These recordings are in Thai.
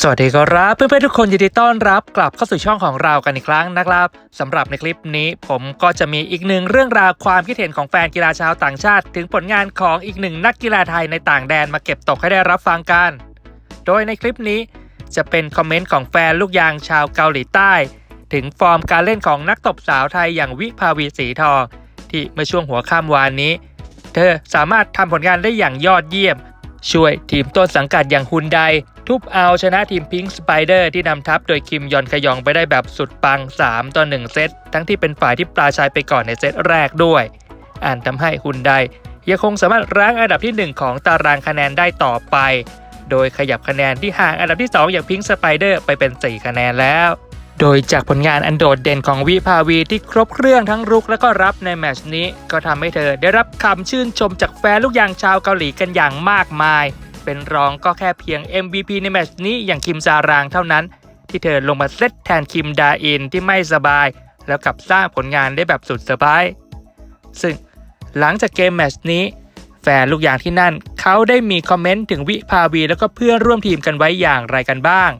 สวัสดีครับเพื่อนๆทุกคนยินดีต้อนรับกลับเข้าสู่ช่องของเรากันอีกครั้งนะครับสำหรับในคลิปนี้ผมก็จะมีอีกหนึ่งเรื่องราวความคิดเห็นของแฟนกีฬาชาวต่างชาติ ถึงผลงานของอีกหนึ่งนักกีฬาไทยในต่างแดนมาเก็บตกให้ได้รับฟังกัน โดยในคลิปนี้จะเป็นคอมเมนต์ของแฟนลูกยางชาวเกาหลีใต้ ถึงฟอร์มการเล่นของนักตบสาวไทยอย่างวิภาวีสีทอง ที่เมื่อช่วงหัวค่ำวานนี้ เธอสามารถทำผลงานได้อย่างยอดเยี่ยมช่วยทีมต้นสังกัดอย่างฮุนได ทุบเอาชนะทีมพิงค์สไปเดอร์ที่นำทัพโดยคิมยอนขยองไปได้แบบสุดปัง 3 ต่อ 1 เซต ทั้งที่เป็นฝ่ายที่ปราชัยไปก่อนในเซตแรกด้วย อ่านทำให้ฮุนไดยังคงสามารถรั้งอันดับที่ 1 ของตารางคะแนนได้ต่อไป โดยขยับคะแนนที่ห่างอันดับที่ 2 อย่างพิงค์สไปเดอร์ไปเป็น 4 คะแนนแล้ว โดยจากผลงานอันโดดเด่นของวิภาวีที่ครบเครื่องทั้งรุกและก็รับในแมชนี้ ก็ทำให้เธอได้รับคำชื่นชมจากแฟนลูกยางชาวเกาหลีกันอย่างมากมาย เป็นรองก็แค่เพียง MVP ในแมตชนี้อย่างคิมซารางเท่านั้น ที่เธอลงมาเซตแทนคิมดาอินที่ไม่สบาย แล้วกลับสร้างผลงานได้แบบสุดเซอร์ไพรส์ซึ่งหลังจากเกมแมตชนี้แฟนลูกยางที่นั่น เขาได้มีคอมเมนต์ถึงวิภาวีแล้วก็เพื่อนร่วมทีมกันไว้อย่างไรกันบ้าง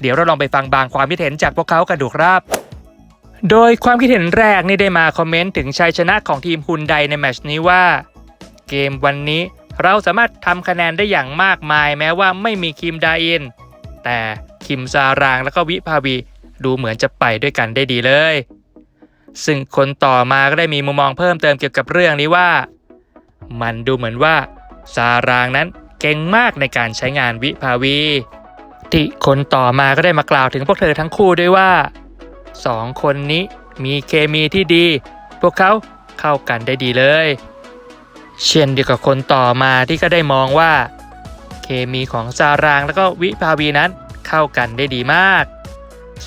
เดี๋ยวเราลองไปฟังบางความคิดเห็นจากพวกเขากันดูครับ โดยความคิดเห็นแรกนี่ได้มาคอมเมนต์ถึงชัยชนะของทีมฮุนไดในแมชนี้ว่า เกมวันนี้ เราสามารถทำคะแนนได้อย่างมากมายแม้ว่าไม่มีคิมดาอิน แต่คิมซารางแล้วก็วิภาวีดูเหมือนจะไปด้วยกันได้ดีเลย ซึ่งคนต่อมาก็ได้มีมุมมองเพิ่มเติมเกี่ยวกับเรื่องนี้ว่า มันดูเหมือนว่าซารางนั้นเก่งมากในการใช้งานวิภาวีที่คนต่อมาก็ได้มากล่าวถึงพวกเธอทั้งคู่ด้วยว่าสองคนนี้มีเคมีที่ดี พวกเขาเข้ากันได้ดีเลย เช่นเดียวกับคนต่อมาที่ก็ได้มองว่า เคมีของซารางแล้วก็วิภาวีนั้นเข้ากันได้ดีมาก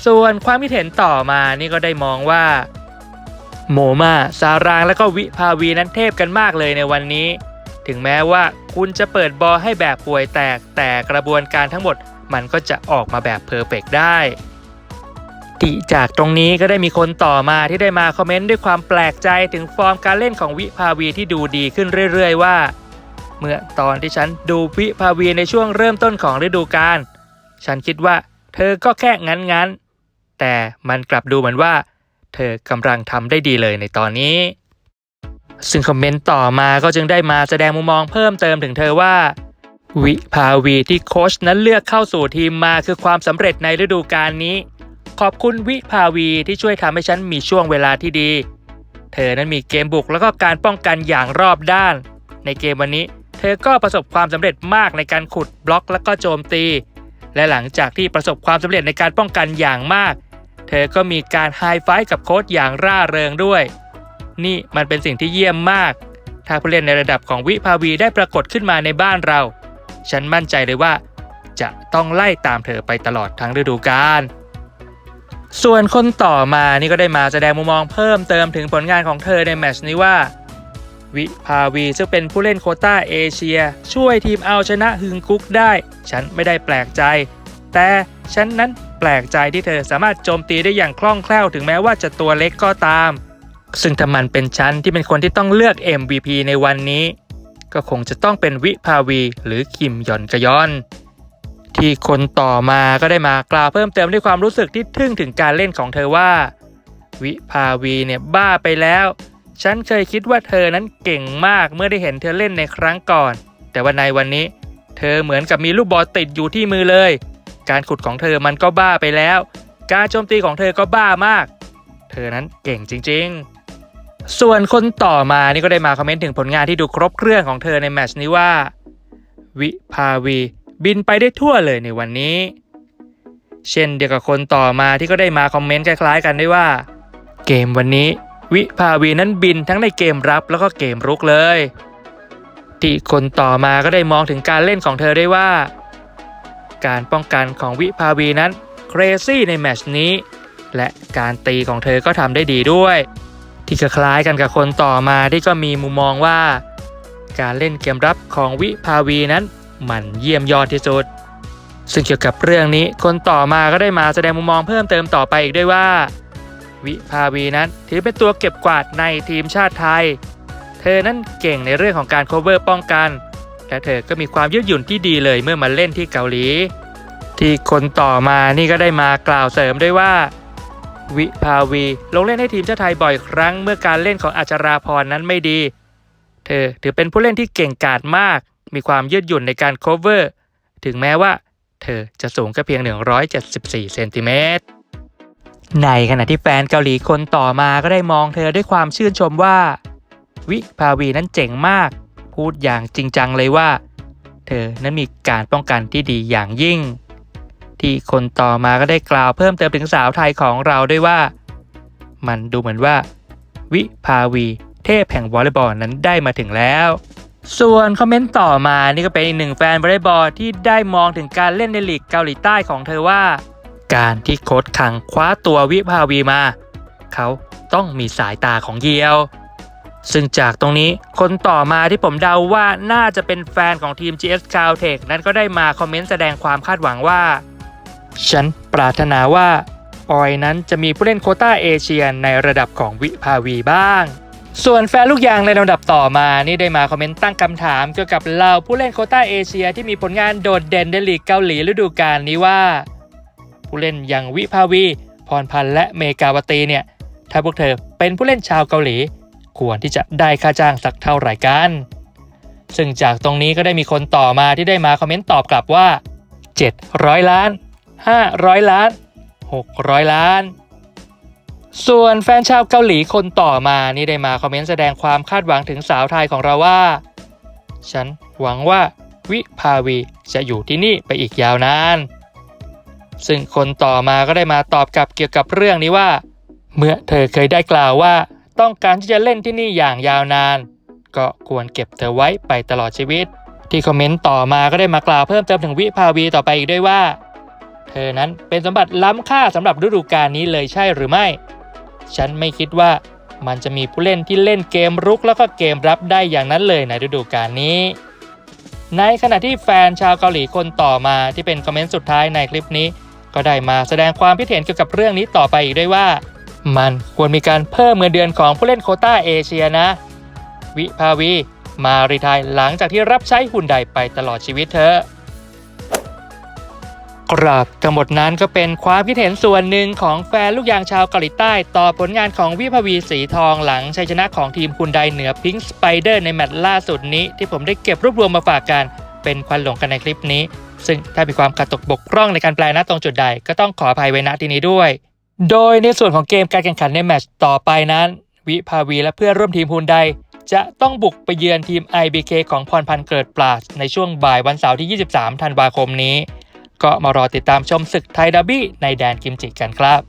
ส่วนความคิดเห็นต่อมานี่ก็ได้มองว่า โมมาซารางแล้วก็วิภาวีนั้นเทพกันมากเลยในวันนี้ ถึงแม้ว่าคุณจะเปิดบอลให้แบบป่วยแตกแต่กระบวนการทั้งหมดมันก็จะออกมาแบบเพอร์เฟกได้ ติจากตรงนี้ก็ได้มีคนต่อมาที่ได้มาคอมเมนต์ด้วยความแปลกใจถึงฟอร์มการเล่นของวิภาวีที่ดูดีขึ้นเรื่อย ๆ ว่า เมื่อตอนที่ฉันดูวิภาวีในช่วงเริ่มต้นของฤดูกาลฉันคิดว่าเธอก็แค่งั้นๆ แต่มันกลับดูเหมือนว่า เธอกำลังทำได้ดีเลยในตอนนี้ ซึ่งคอมเมนต์ต่อมาก็จึงได้มาแสดงมุมมองเพิ่มเติมถึงเธอว่าวิภาวีที่โค้ชนั้นเลือกเข้าสู่ทีมมาคือความสำเร็จในฤดูกาลนี้ ขอบคุณวิภาวีที่ช่วยทำให้ฉันมีช่วงเวลาที่ดี เธอนั้นมีเกมบุกแล้วก็การป้องกันอย่างรอบด้าน ในเกมวันนี้ เธอก็ประสบความสำเร็จมากในการขุดบล็อกแล้วก็โจมตี และหลังจากที่ประสบความสำเร็จในการป้องกันอย่างมาก เธอก็มีการไฮไฟกับโค้ชอย่างร่าเริงด้วย นี่มันเป็นสิ่งที่เยี่ยมมาก ถ้าผู้เล่นในระดับของวิภาวีได้ปรากฏขึ้นมาในบ้านเรา ฉันมั่นใจเลยว่า จะต้องไล่ตามเธอไปตลอดทั้งฤดูกาล ส่วนคนต่อมานี่ก็ได้มาแสดงมุมมองเพิ่มเติมถึงผลงานของเธอในแมชนี้ว่า วิภาวีซึ่งเป็นผู้เล่นโคต้าเอเชีย ช่วยทีมเอาชนะฮึงกุ๊กได้ ฉันไม่ได้แปลกใจ แต่ฉันนั้นแปลกใจที่เธอสามารถโจมตีได้อย่างคล่องแคล่วถึงแม้ว่าจะตัวเล็กก็ตาม ซึ่งถ้ามันเป็นฉันที่เป็นคนที่ต้องเลือก MVP ในวันนี้ ก็คงจะต้องเป็นวิภาวีหรือคิมยอนกยอน ที่คนต่อมาก็ได้มากล่าวเพิ่มเติมด้วยความรู้สึกที่ทึ่งถึงการเล่นของเธอว่า วิภาวีเนี่ยบ้าไปแล้ว ฉันเคยคิดว่าเธอนั้นเก่งมากเมื่อได้เห็นเธอเล่นในครั้งก่อน แต่ว่าในวันนี้ เธอเหมือนกับมีลูกบอลติดอยู่ที่มือเลย การขุดของเธอมันก็บ้าไปแล้ว การโจมตีของเธอก็บ้ามาก เธอนั้นเก่งจริง ๆ ส่วนคนต่อมานี่ก็ได้มาคอมเมนต์ถึงผลงานที่ดูครบเครื่องของเธอในแมตชนี้ว่า วิภาวี บินไปได้ทั่วเลยในวันนี้ เช่นเดียวกับคนต่อมาที่ก็ได้มาคอมเมนต์คล้ายๆ กันด้วยว่า เกมวันนี้ วิภาวีนั้นบินทั้งในเกมรับแล้วก็เกมรุกเลย ที่คนต่อมาก็ได้มองถึงการเล่นของเธอได้ว่า การป้องกันของวิภาวีนั้นเครซี่ในแมชนี้ และการตีของเธอก็ทำได้ดีด้วย ที่คล้ายกันกับคนต่อมาที่ก็มีมุมมองว่า การเล่นเกมรับของวิภาวีนั้น มันเยี่ยมยอดที่สุด ซึ่งเกี่ยวกับเรื่องนี้คนต่อมาก็ได้มาแสดงมุมมองเพิ่มเติมต่อไปอีกด้วยว่า วิภาวีนั้นถือเป็นตัวเก็บกวาดในทีมชาติไทย เธอนั้นเก่งในเรื่องของการ cover ป้องกันและเธอก็มีความยืดหยุ่นที่ดีเลยเมื่อมาเล่นที่เกาหลี ที่คนต่อมานี่ก็ได้มากล่าวเสริมด้วยว่า วิภาวีลงเล่นให้ทีมชาติไทยบ่อยครั้งเมื่อการเล่นของอัจราพรนั้นไม่ดี เธอถือเป็นผู้เล่นที่เก่งกาจมาก มีความยืดหยุ่นในการ cover ถึงแม้ว่า เธอจะสูงแค่เพียง 174 เซนติเมตร ในขณะที่แฟนเกาหลีคนต่อมาก็ได้มองเธอด้วยความชื่นชมว่า วิภาวีนั้นเจ๋งมาก พูดอย่างจริงจังเลยว่า เธอนั้นมีการป้องกันที่ดีอย่างยิ่ง ที่คนต่อมาก็ได้กล่าวเพิ่มเติมถึงสาวไทยของเราด้วยว่า มันดูเหมือนว่า วิภาวีเทพแห่งวอลเลย์บอลนั้นได้มาถึงแล้ว ส่วนคอมเมนต์ต่อมานี่ก็เป็นอีกหนึ่งแฟนวอลเลย์บอลที่ได้มองถึงการเล่นในลีกเกาหลีใต้ของเธอว่า การที่โค้ชขังคว้าตัววิภาวีมา เขาต้องมีสายตาของเยียว ซึ่งจากตรงนี้คนต่อมาที่ผมเดาว่าน่าจะเป็นแฟนของทีม GS Caltech นั้นก็ได้มาคอมเมนต์แสดงความคาดหวังว่า ฉันปรารถนาว่าออยนั้นจะมีผู้เล่นโคต้าเอเชียในระดับของวิภาวีบ้าง ส่วนแฟนลูกยางในลำดับต่อมานี่ได้มาคอมเมนต์ตั้งคำถามเกี่ยวกับเราผู้เล่นโคต้าเอเชียที่มีผลงานโดดเด่นในลีกเกาหลีฤดูกาลนี้ว่า ผู้เล่นอย่างวิภาวี พรพันธ์และเมกาวตีเนี่ย ถ้าพวกเธอเป็นผู้เล่นชาวเกาหลี ควรที่จะได้ค่าจ้างสักเท่าไหร่กัน ซึ่งจากตรงนี้ก็ได้มีคนต่อมาที่ได้มาคอมเมนต์ตอบกลับว่า 700 ล้าน 500 ล้าน 600 ล้าน ส่วนแฟนชาวเกาหลีคนต่อมานี่ได้มาคอมเมนต์แสดงความคาดหวังถึงสาวไทยของเราว่า ฉันหวังว่าวิภาวีจะอยู่ที่นี่ไปอีกยาวนาน ซึ่งคนต่อมาก็ได้มาตอบกลับเกี่ยวกับเรื่องนี้ว่า เมื่อเธอเคยได้กล่าวว่า ต้องการที่จะเล่นที่นี่อย่างยาวนาน ก็ควรเก็บเธอไว้ไปตลอดชีวิต ที่คอมเมนต์ต่อมาก็ได้มากล่าวเพิ่มเติมถึงวิภาวีต่อไปอีกด้วยว่า เธอนั้นเป็นสมบัติล้ำค่าสำหรับฤดูกาลนี้เลยใช่หรือไม่ ฉันไม่คิดว่ามันจะมีผู้เล่นที่เล่นเกมรุกแล้วก็เกมรับได้อย่างนั้นเลยในฤดูกาลนี้ ในขณะที่แฟนชาวเกาหลีคนต่อมาที่เป็นคอมเมนต์สุดท้ายในคลิปนี้ ก็ได้มาแสดงความคิดเห็นเกี่ยวกับเรื่องนี้ต่อไปอีกด้วยว่า มันควรมีการเพิ่มเงินเดือนของผู้เล่นโคต้าเอเชียนะ วิภาวี มารีไทายหลังจากที่รับใช้หุ่นใดไปตลอดชีวิตเธอะกราบทั้งหมดนั้นก็เป็นความคิดเห็นส่วนหนึ่งของแฟนลูกยางชาวเกาหลีใต้ ต่อผลงานของวิภาวีสีทองหลังชัยชนะของทีมคุณไดเหนือพิงค์สไปเดอร์ในแมตช์ล่าสุดนี้ ที่ผมได้เก็บรวบรวมมาฝากกัน เป็นควันหลงกันในคลิปนี้ ซึ่งถ้ามีความขาดตกบกพร่องในการแปลณตรงจุดใด ก็ต้องขออภัยไว้ณที่นี้ด้วย โดยในส่วนของเกมการแข่งขันในแมตช์ต่อไปนั้น วิภาวีและเพื่อนร่วมทีมฮุนไดจะต้องบุกไปเยือนทีม IBK ของพรพันธ์เกิดปราศในช่วงบ่ายวันเสาร์ที่ 23 ธันวาคมนี้ ก็มารอติดตามชมศึกไทยดับบี้ในแดนกิมจิกันครับ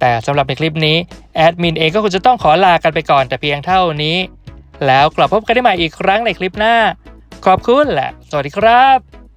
แต่สำหรับในคลิปนี้ แอดมินเองก็คงจะต้องขอลากันไปก่อนแต่เพียงเท่านี้ แล้วกลับพบกันได้ใหม่อีกครั้งในคลิปหน้า ขอบคุณและสวัสดีครับ